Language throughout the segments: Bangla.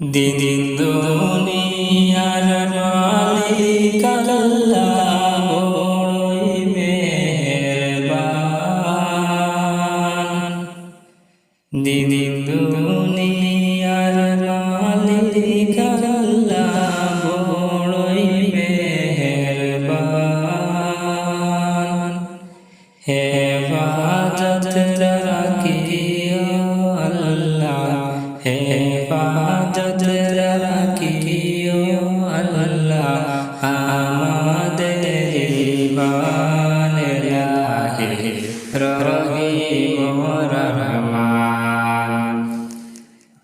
দিদিন দুনিয়ার মালিক আল্লাহ বড়ই মেহেরবান। দিদিন দুনিয়ার মালিক আল্লাহ বড়ই মেহেরবান হেফাজত রাখিও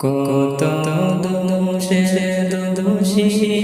কত দোষে দোষী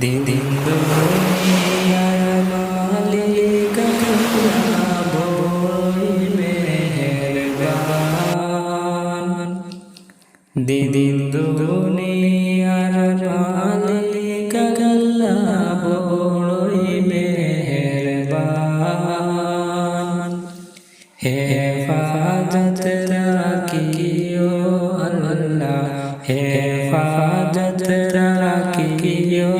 দিন দিন দুনিয়ার মালিক বড়ই মেহেরবান দিন দিন হেফাজত রাখিও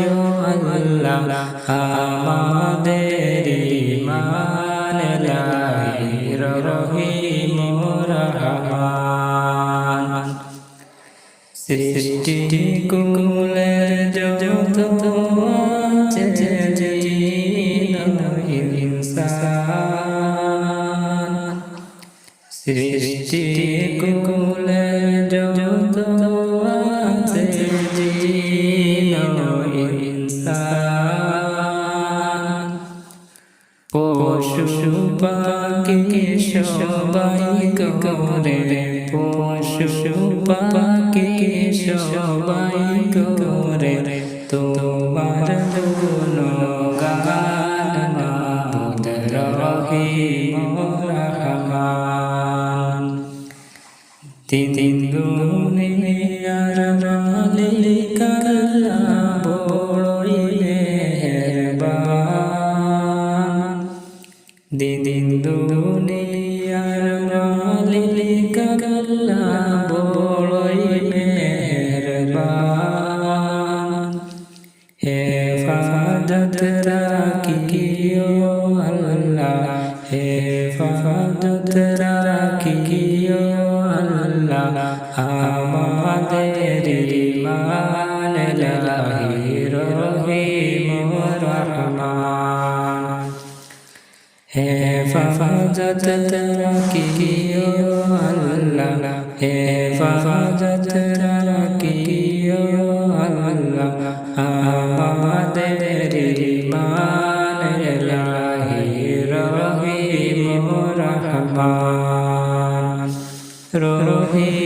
আল্লাহ আমাদের ইমান লাহি রহিম রহমান সৃষ্টি কুলের যত সৃষ্টি কুলের যত পশু পাখি সবাই করে পশু পাখি সবাই করে তোমার তিন দুনিয়ার মালিক দুনিয়ার মালিক আল্লাহ বড়ই মেহেরবান। হেফাজত রাখিও আল্লাহ, হেফাজত রাখিও আল্লাহ, আমাদের ইমান লাহি রহিম হেফাজত রাখিও আল্লাহ হেফাজত রাখিও আল্লাহ আমাদের ইমান লাহি রহিম রহমান রহিম